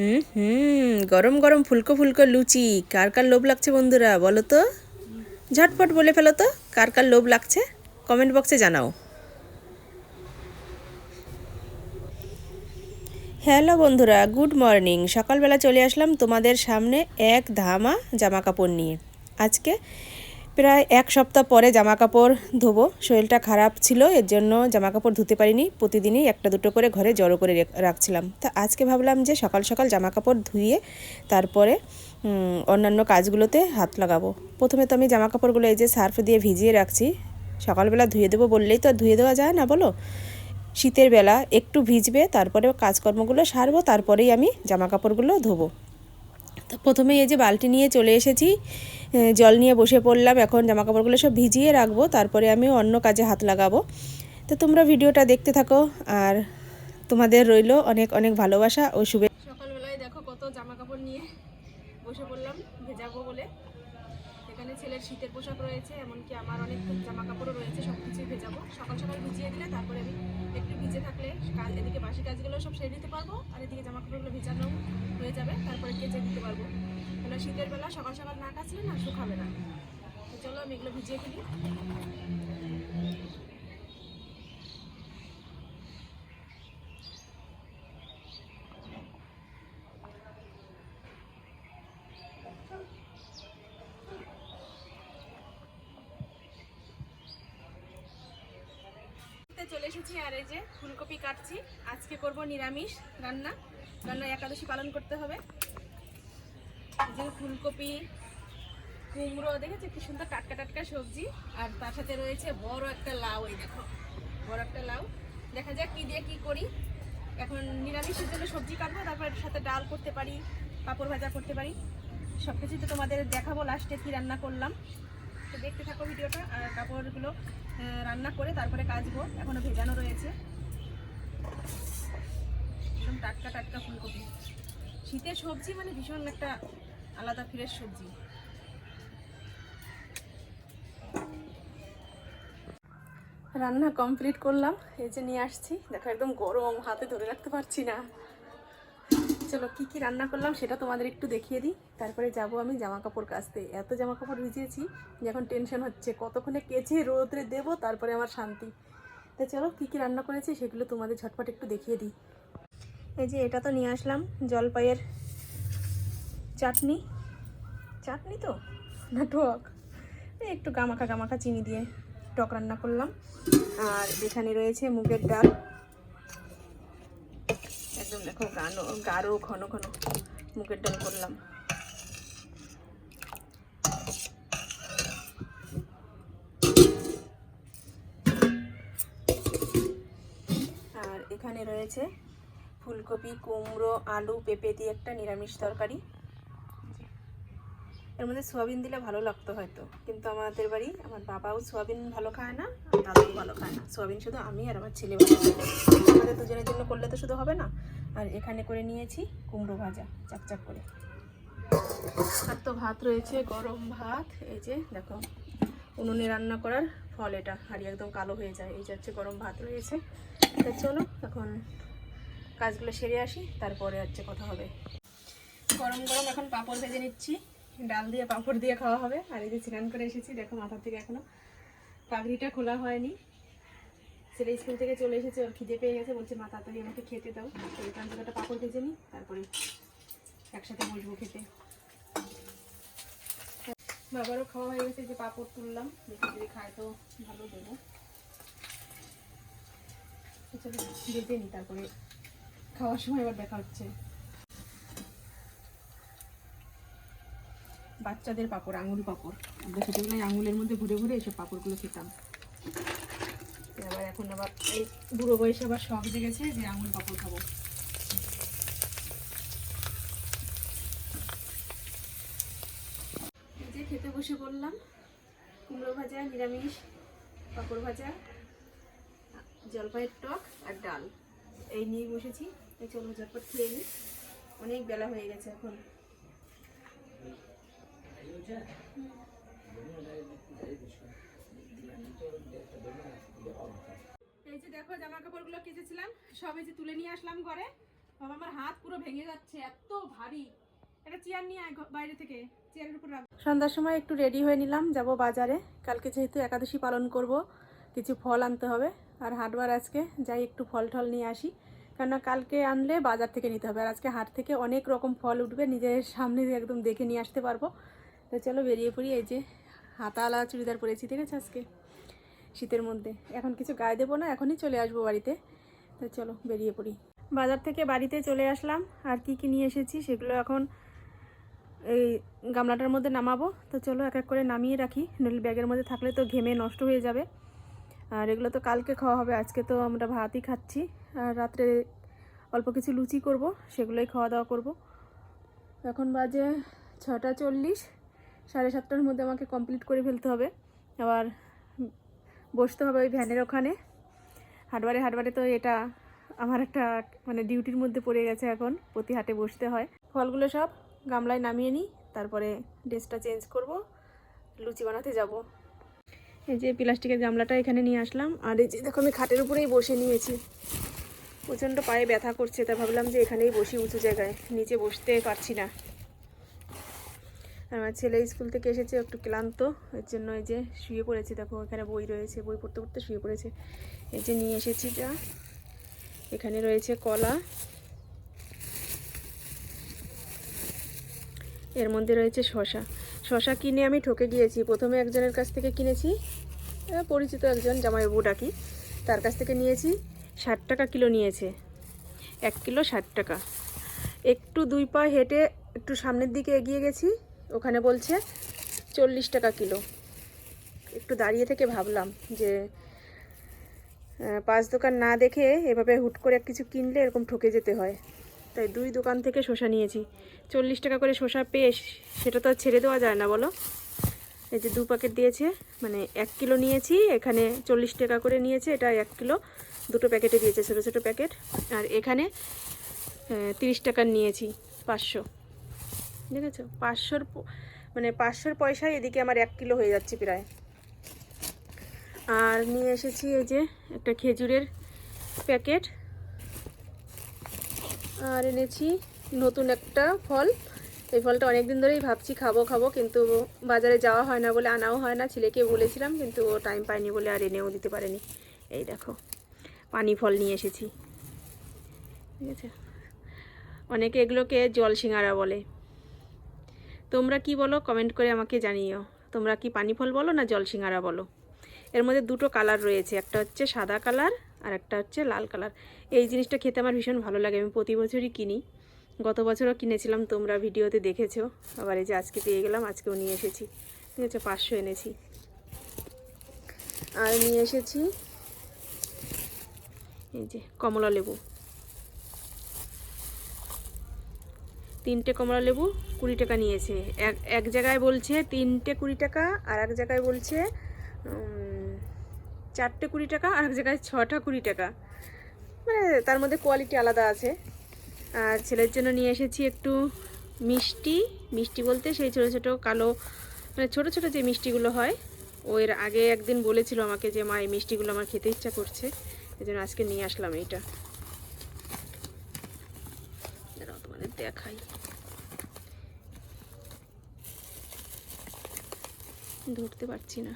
হুম হুম, গরম গরম ফুলকো ফুলকো লুচি। কার কার লোভ লাগছে বন্ধুরা, বলো তো? ঝটপট বলে ফেলো তো, কার কার লোভ লাগছে? কমেন্ট বক্সে জানাও। হ্যালো বন্ধুরা, গুড মর্নিং। সকালবেলা চলে আসলাম তোমাদের সামনে এক ধামা জামা কাপড় নিয়ে। আজকে প্রায় এক সপ্তাহ পরে জামা কাপড় ধোবো। শরীরটা খারাপ ছিল, এর জন্য জামা কাপড় ধুতে পারিনি। প্রতিদিনই একটা দুটো করে ঘরে জড়ো করে রেখ- রাখছিলাম। তা আজকে ভাবলাম যে সকাল সকাল জামা কাপড় ধুয়ে তারপরে অন্যান্য কাজগুলোতে হাত লাগাবো। প্রথমে তো আমি জামা কাপড়গুলো এই যে সার্ফ দিয়ে ভিজিয়ে রাখছি। সকালবেলা ধুয়ে দেবো বললেই তো আর ধুয়ে দেওয়া যায় না, বলো? শীতের বেলা একটু ভিজবে তারপরে কাজকর্মগুলো সারবো, তারপরেই আমি জামা কাপড়গুলো ধোবো। তো প্রথমেই এই যে বালতি নিয়ে চলে এসেছি জল নিয়ে বসে পড়লাম, এখন জামা কাপড়গুলো সব ভিজিয়ে রাখব, তারপরে আমি অন্য কাজে হাত লাগাবো। তো তোমরা ভিডিওটা দেখতে থাকো, আর তোমাদের রইল অনেক অনেক ভালোবাসা ও শুভে সকালবেলায় দেখো কত জামা কাপড় নিয়ে বসে পড়লাম ভেজাবো বলে এখানে ছেলের শীতের পোশাক রয়েছে, এমনকি আমার অনেক জামা কাপড়ও রয়েছে সব কিছুই ভেজাবো। সকাল সকাল ভিজিয়ে দিলে তারপরে আমি একটু ভিজে থাকলে কাজ এদিকে বাসি কাজগুলো সব সেরে নিতে পারব, আর এদিকে জামা কাপড়গুলো ভেজানো হয়ে যাবে, তারপরে কেচে দিতে পারব। তাহলে শীতের বেলা সকাল সকাল না কাচলে না শুকাবে না। চলো আমি এগুলো ভিজিয়ে ফেলি। চলে এসেছি আর এই যে ফুলকপি কাটছি। আজকে করব নিরামিষ রান্না। রান্না একাদশী পালন করতে হবে। যে ফুলকপি, কুমড়ো, দেখেছি কি সুন্দর টাটকা টাটকা সবজি? আর তার সাথে রয়েছে বড় একটা লাউ, এই দেখো। বড় একটা লাউ। দেখা যাক কি দিয়ে কি করি। এখন নিরামিষের জন্য সবজি কাটবো, তারপর সাথে ডাল করতে পারি, পাঁপড় ভাজা করতে পারি। সব কিছুই তো তোমাদের দেখাবো লাস্টে কি রান্না করলাম। তো দেখতে থাকো ভিডিওটা আর কাপড়গুলো। রান্না করে তারপরে কাচবো। এখনও ভেজানো রয়েছে। একদম টাটকা টাটকা ফুলকপি। শীতের সবজি মানে ভীষণ একটা আলাদা ফ্রেশ সবজি। রান্না কমপ্লিট করলাম। এই যে নিয়ে আসছি। দেখো, একদম গরম, হাতে ধরে রাখতে পারছি না। চলো, কি কি রান্না করলাম সেটা তোমাদের একটু দেখিয়ে দিই। তারপরে যাব আমি জামা কাপড় কাচতে। এত জামা কাপড় ভিজিয়েছি যে এখন টেনশন হচ্ছে। কতক্ষণে কেচে রোদরে দেবো, তারপরে আমার শান্তি। তো চলো, কি কি রান্না করেছি সেগুলো তোমাদের ঝটপট একটু দেখিয়ে দিই। এই যে এটা তো নিয়ে আসলাম, জলপাইয়ের চাটনি। চাটনি তো? না, টক? একটু গামাখা গামাখা চিনি দিয়ে টক রান্না করলাম। আর এখানে রয়েছে মুগের ডাল। দেখো, গানো, গাঢ়, ঘন ঘন মুগের ডাল করলাম। আর এখানে রয়েছে ফুলকপি, কুমড়ো, আলু, পেঁপে দিয়ে একটা নিরামিষ তরকারি। এর মধ্যে সোয়াবিন দিলে ভালো লাগতো হয়তো, কিন্তু আমাদের বাড়ি আমার বাবাও সোয়াবিন ভালো খায় না, আর দাদাও ভালো খায় না। সোয়াবিন শুধু আমি আর আমার ছেলে ভালো। আমাদের দুজনের জন্য করলে তো শুধু হবে না। আর এখানে করে নিয়েছি কুমড়ো ভাজা চাকচাক করে। আর তো ভাত রয়েছে, গরম ভাত। এই যে, দেখো, উনুনে রান্না করার ফল এটা। হাড়ি একদম কালো হয়ে যায়, এই যে হচ্ছে গরম ভাত রয়েছে। তো চলো, এখন কাজগুলো সেরে আসি, তারপরে হচ্ছে কথা হবে। গরম গরম এখন পাঁপড় ভেজে নিচ্ছি। ডাল দিয়ে পাঁপড় দিয়ে খাওয়া হবে। আর এই যে স্নান করে এসেছি, দেখো মাথা থেকে এখনও পাগড়িটা খোলা হয়নি। ছেলে স্কুল থেকে চলে এসেছে, ওর খিদে পেয়ে গেছে, বলছে, মা, তাড়াতাড়ি আমাকে খেতে দাও। তো এখান একটা পাঁপড় ভেজে নিই, তারপরে একসাথে বসবো খেতে। বাবারও খাওয়া হয়ে গেছে যে পাপড় তুললাম, দেখি যদি খায় তো ভালো দেবো। ভেজে নিই, তারপরে খাওয়ার সময় আবার দেখা হচ্ছে। বাচ্চাদের পাপড় আঙুল পাপড়। আমরা ছোটোবেলায় আঙুলের মধ্যে ঘুরে ঘুরে এইসব পাপড়গুলো খেতাম। এখন আবার এই বুড়ো বয়সে আবার শখ জেগেছে যে আঙুল পাপড় খাব। যে খেতে বসে বললাম, কুমড়ো ভাজা, নিরামিষ, পাপড় ভাজা, জলপাইয়ের টক আর ডাল। এই নিয়ে বসেছি। এই চলো ঝটপট খেয়ে নিই। অনেক বেলা হয়ে গেছে এখন। যে দেখো জামা কাপড়গুলো কেচেছিলাম সব যে তুলে নিয়ে আসলাম ঘরে। বাবা, আমার হাত পুরো ভেঙে যাচ্ছে, এত ভারী। একটা চেয়ার নিয়ে বাইরে থেকে, চেয়ারের উপর সন্ধ্যার সময় একটু রেডি হয়ে নিলাম, যাব বাজারে। কালকে যেহেতু একাদশী পালন করব, কিছু ফল আনতে হবে। আর হাটবার আজকে, যাই একটু ফল টল নিয়ে আসি। কেননা কালকে আনলে বাজার থেকে নিতে হবে। আর আজকে হাট থেকে অনেক রকম ফল উঠবে, নিজের সামনে একদম দেখে নিয়ে আসতে পারব। তো চলো বেরিয়ে পড়ি, এই যে হাতাওয়ালা চুড়িদার পরেছি, ঠিক আছে আজকে? শীতের মধ্যে। এখন কিছু গায়ে দেবো না, এখনই চলে আসব বাড়িতে। তো চলো বেরিয়ে পড়ি। বাজার থেকে বাড়িতে চলে আসলাম। আর কি কি নিয়ে এসেছি সেগুলো এখন এই গামলাটার মধ্যে নামাবো। তো চলো এক এক করে নামিয়ে রাখি। নইলে ব্যাগের মধ্যে থাকলে তো ঘেমে নষ্ট হয়ে যাবে। আর এগুলো তো কালকে খাওয়া হবে, আজকে তো আমরা ভাতই খাচ্ছি। আর রাত্রে অল্প কিছু লুচি করব, সেগুলোই খাওয়া দাওয়া করব। এখন বাজে ছটা চল্লিশ। সাড়ে সাতটার মধ্যে আমাকে কমপ্লিট করে ফেলতে হবে। আবার বসতে হবে ওই ভ্যানের ওখানে। হাটবারে হাটবারে তো এটা আমার একটা মানে ডিউটির মধ্যে পড়ে গেছে এখন প্রতি হাটে বসতে হয়। ফলগুলো সব গামলায় নামিয়ে নিই, তারপরে ড্রেসটা চেঞ্জ করব, লুচি বানাতে যাব। এই যে প্লাস্টিকের গামলাটা এখানে নিয়ে আসলাম, আর এই যে দেখো আমি খাটের উপরেই বসে নিয়েছি। প্রচণ্ড পায়ে ব্যথা করছে, তা ভাবলাম যে এখানেই বসি উঁচু জায়গায়, নিচে বসতে পারছি না। আমার ছেলে স্কুল থেকে এসেছে, একটু ক্লান্ত। এর জন্য এই যে শুয়ে পড়েছে, দেখো এখানে বই রয়েছে, বই পড়তে পড়তে শুয়ে পড়েছে। এই যে নিয়ে এসেছি যা। এখানে রয়েছে কলা। এর মধ্যে রয়েছে শশা। শশা কিনে আমি ঠকে গিয়েছি। প্রথমে একজনের কাছ থেকে কিনেছি। পরিচিত একজন জামাইবাবু ডাকি, তার কাছ থেকে নিয়েছি। ষাট টাকা কিলো নিয়েছে। এক কিলো ষাট টাকা। একটু দুই পা হেঁটে একটু সামনের দিকে এগিয়ে গেছি। ওখানে বলছে চল্লিশ টাকা কিলো। একটু দাঁড়িয়ে থেকে ভাবলাম যে পাঁচ দোকান না দেখে এভাবে হুট করে কিছু কিনলে এরকম ঠকে যেতে হয়। তাই দুই দোকান থেকে শসা নিয়েছি। চল্লিশ টাকা করে শসা পেয়ে সেটা তো ছেড়ে দেওয়া যায় না, বলো? এই যে দু প্যাকেট দিয়েছে মানে এক কিলো নিয়েছি, এখানে চল্লিশ টাকা করে নিয়েছে, এটা এক কিলো। দুটো প্যাকেটে দিয়েছে, ছোটো ছোটো প্যাকেট আর এখানে তিরিশ টাকার নিয়েছি, পাঁচশো। আছে পাঁচশোর মানে পাঁচশোর পয়সায় এদিকে আমার এক কিলো হয়ে যাচ্ছে প্রায়। আর নিয়ে এসেছি এই যে একটা খেজুরের প্যাকেট। আর এনেছি নতুন একটা ফল। এই ফলটা অনেক দিন ধরেই ভাবছি খাব খাব, কিন্তু বাজারে যাওয়া হয় না বলে আনাও হয় না। ছেলেকে বলেছিলাম, কিন্তু ও টাইম পায়নি বলে আর এনেও দিতে পারেনি। এই দেখো, পানি ফল নিয়ে এসেছি। ঠিক আছে? অনেকে এগুলোকে জল সিঙ্গারা বলে। তোমরা কি বলো? কমেন্ট করে আমাকে জানিও। তোমরা কি পানি ফল বলো না জল সিঙ্গারা বলো? এর মধ্যে দুটো কালার রয়েছে, একটা হচ্ছে সাদা কালার আর একটা হচ্ছে লাল কালার এই জিনিসটা খেতে আমার ভীষণ ভালো লাগে, আমি প্রতি বছরই কিনি। গত বছরও কিনেছিলাম, তোমরা ভিডিওতে দেখেছ। আবার এই যে আজকে পেয়ে গেলাম, আজকেও নিয়ে এসেছি। ঠিক আছে, পাঁচশো এনেছি। আর নিয়ে এসেছি এই যে কমলা লেবু। তিনটে কমলা লেবু কুড়ি টাকা নিয়েছে। এক এক জায়গায় বলছে তিনটে কুড়ি টাকা, আর এক জায়গায় বলছে চারটে কুড়ি টাকা, আর এক জায়গায় ছটা কুড়ি টাকা। মানে তার মধ্যে কোয়ালিটি আলাদা আছে। আর ছেলের জন্য নিয়ে এসেছি একটু মিষ্টি। মিষ্টি বলতে সেই ছোটো ছোটো কালো মানে ছোটো ছোটো যে মিষ্টিগুলো হয়, ও এর আগে একদিন বলেছিল আমাকে যে, মা, এই মিষ্টিগুলো আমার খেতে ইচ্ছা করছে। এই জন্য আজকে নিয়ে আসলাম এইটা দাঁড়াও তোমাদের দেখাই। ধরতে পারছি না।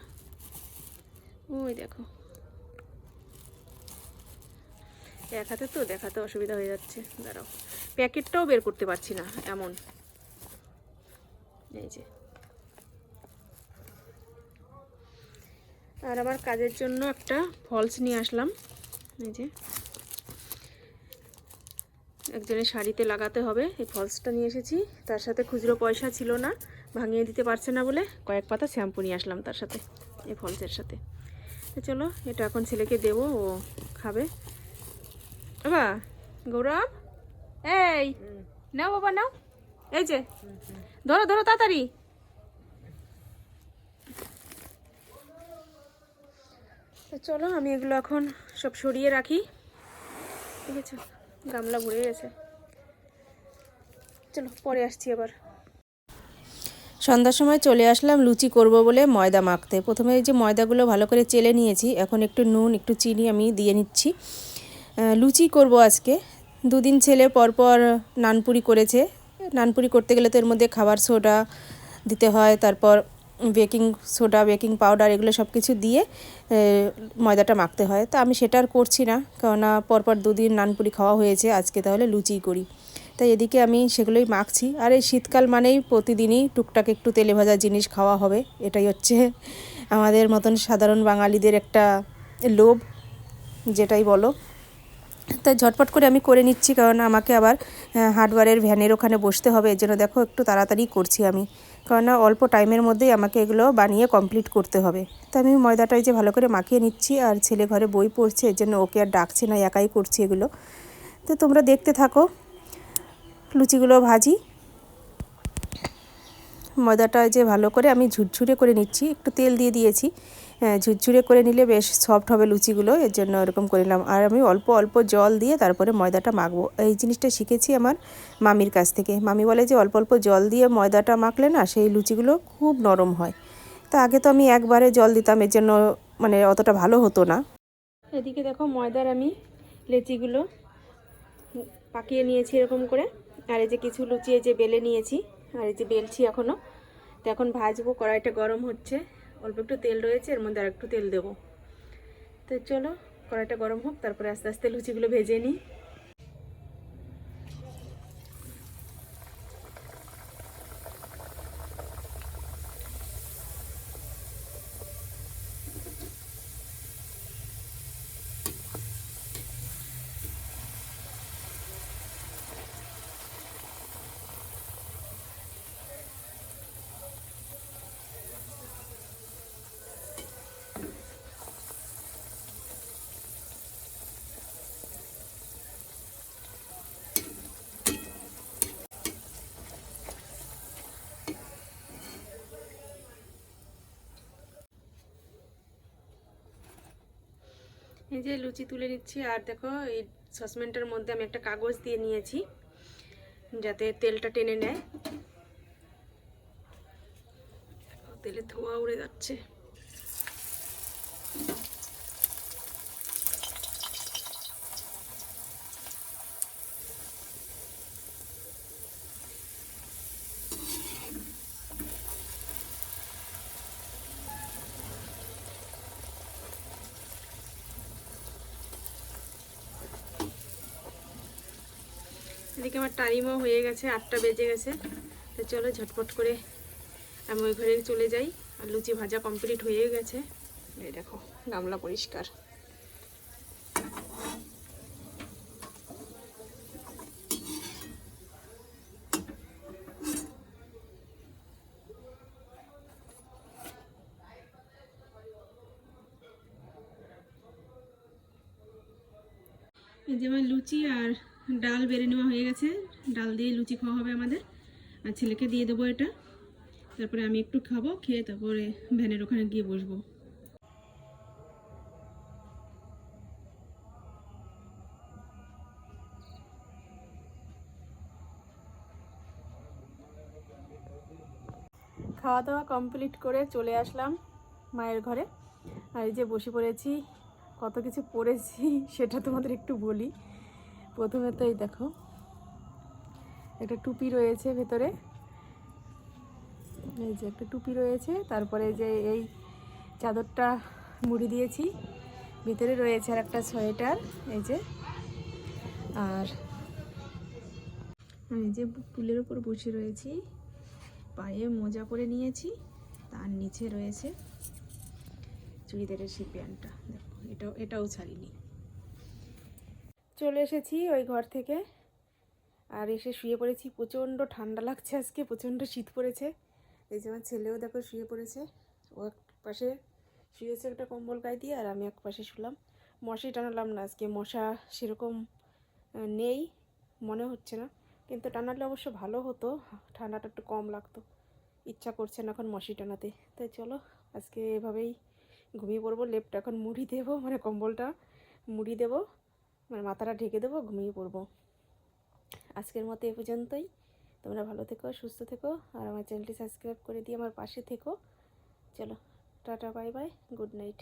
ওই দেখো। এক হাতে তো দেখাতে অসুবিধা হয়ে যাচ্ছে। দাঁড়াও। প্যাকেটটাও বের করতে পারছি না, এমন। এই যে। আর আমার কাজের জন্য একটা ফলস নিয়ে আসলাম। এই যে। একজনের শাড়িতে লাগাতে হবে। এই ফলসটা নিয়ে এসেছি। তার সাথে খুচরো পয়সা ছিল না, ভাঙিয়ে দিতে পারছে না বলে কয়েক পাতা শ্যাম্পু নিয়ে আসলাম তার সাথে, এই ফলসের সাথে। চলো, এটা এখন ছেলেকে দেবো, ও খাবে। বাবা, গৌরব? এই, নাও বাবা, নাও। এই যে, ধরো ধরো তাড়াতাড়ি। চলো, আমি এগুলো এখন সব সরিয়ে রাখি। ঠিক আছে? গামলা ভরে গেছে। চলো, পরে আসছি আবার। সন্ধ্যার সময় চলে আসলাম, লুচি করব বলে ময়দা মাখতে। প্রথমে এই যে ময়দাগুলো ভালো করে চেলে নিয়েছি, এখন একটু নুন, একটু চিনি আমি দিয়ে নিচ্ছি। লুচি করব আজকে। দুদিন ছেলে পরপর নানপুরি করেছে। নানপুরি করতে গেলে তো এর মধ্যে খাবার সোডা দিতে হয়, তারপর বেকিং সোডা, বেকিং পাউডার এগুলো সব কিছু দিয়ে ময়দাটা মাখতে হয়। তো আমি সেটা আর করছি না, কেননা পরপর দুদিন নানপুরি খাওয়া হয়েছে, আজকে তাহলে লুচিই করি। তাই এদিকে আমি সেগুলোই মাখছি। আর এই শীতকাল মানেই প্রতিদিনই টুকটাক একটু তেলে ভাজা জিনিস খাওয়া হবে, এটাই হচ্ছে আমাদের মতন সাধারণ বাঙালিদের একটা লোভ, যেটাই বলো। তাই ঝটপট করে আমি করে নিচ্ছি, কারণ আমাকে আবার হার্ডওয়ারের ভ্যানের ওখানে বসতে হবে, এর জন্য দেখো একটু তাড়াতাড়ি করছি আমি। কারণ অল্প টাইমের মধ্যেই আমাকে এগুলো বানিয়ে কমপ্লিট করতে হবে। তো আমি ময়দাটাই যে ভালো করে মাখিয়ে নিচ্ছি আর ছেলে ঘরে বই পড়ছে, এর জন্য ওকে আর ডাকছি না, একাই করছি এগুলো। তো তোমরা দেখতে থাকো, লুচিগুলো ভাজি। ময়দাটা যে ভালো করে আমি ঝুরঝুরে করে নিচ্ছি, একটু তেল দিয়ে দিয়েছি। ঝুরঝুরে করে নিলে বেশ সফট হবে লুচিগুলো, এর জন্য এরকম করে নিলাম। আর আমি অল্প অল্প জল দিয়ে তারপরে ময়দাটা মাখবো। এই জিনিসটা শিখেছি আমার মামির কাছ থেকে। মামি বলে যে অল্প অল্প জল দিয়ে ময়দাটা মাখলে না সেই লুচিগুলো খুব নরম হয়। তা আগে তো আমি একবারে জল দিতাম, এর জন্য মানে অতটা ভালো হতো না। এদিকে দেখো ময়দার আমি লেচিগুলো পাকিয়ে নিয়েছি এরকম করে। আর এই যে কিছু লুচি এই যে বেলে নিয়েছি, আর এই যে বেলছি এখনও তো এখন ভাজবো, কড়াইটা গরম হচ্ছে। অল্প একটু তেল রয়েছে, এর মধ্যে আর একটু তেল দেবো। তো চলো, কড়াইটা গরম হোক, তারপরে আস্তে আস্তে লুচিগুলো ভেজে নিই। এই যে লুচি তুলে নিচ্ছি, আর দেখো এই সসপ্যানটার মধ্যে আমি একটা কাগজ দিয়ে নিয়েছি, যাতে তেলটা টেনে নেয়। তেলে ধোয়া উড়ে যাচ্ছে। এদিকে আমার টাইমও হয়ে গেছে, আটটা বেজে গেছে। তো চলো ঝটপট করে আমি ওই ঘরে চলে যাই। আর লুচি ভাজা কমপ্লিট হয়ে গেছে। এই দেখো, গামলা পরিষ্কার। এই যে আমার লুচি আর ডাল বেড়ে নেওয়া হয়ে গেছে। ডাল দিয়ে লুচি খাওয়া হবে আমাদের। আর ছেলেকে দিয়ে দেবো এটা। তারপরে আমি একটু খাব, খেয়ে তারপরে ভ্যানের ওখানে গিয়ে বসবো। খাওয়া দাওয়া কমপ্লিট করে চলে আসলাম মায়ের ঘরে। আর এই যে বসে পড়েছি, কত কিছু পড়েছি, সেটা তোমাদের একটু বলি। প্রথমে তো এই দেখো, একটা টুপি রয়েছে ভেতরে। এই যে একটা টুপি রয়েছে, তারপরে যে এই চাদরটা মুড়ি দিয়েছি, ভিতরে রয়েছে আর একটা সোয়েটার, এই যে। আর এই যে পুলের উপর বসে রয়েছি, পায়ে মোজা পরে নিয়েছি, তার নিচে রয়েছে চুড়িদারের সেই প্যান্টটা। দেখো, এটাও এটাও ছাড়িনি। চলে এসেছি ওই ঘর থেকে। আর এসে শুয়ে পড়েছি। প্রচণ্ড ঠান্ডা লাগছে আজকে, প্রচণ্ড শীত পড়েছে। এই যে আমার ছেলেও দেখো শুয়ে পড়েছে। ও এক পাশে শুয়েছে একটা কম্বল গায়ে দিয়ে আর আমি এক পাশে শুলাম। মশাই টানালাম না, আজকে মশা সেরকম নেই, মনে হচ্ছে না। কিন্তু টানালে অবশ্য ভালো হতো, ঠান্ডাটা একটু কম লাগতো। ইচ্ছা করছে না এখন মশি টানাতে। তাই চলো, আজকে এভাবেই ঘুমিয়ে পড়ব। লেপটা এখন মুড়ি দেবো মানে কম্বলটা মুড়ি দেবো। মানে মাথাটা ঢেকে দেবো, ঘুমিয়ে পড়ব। আজকের মতো এ পর্যন্তই। তোমরা ভালো থেকো, সুস্থ থেকো, আর আমার চ্যানেলটি সাবস্ক্রাইব করে দিয়ে আমার পাশে থেকো। চলো, tata, bye bye, good night.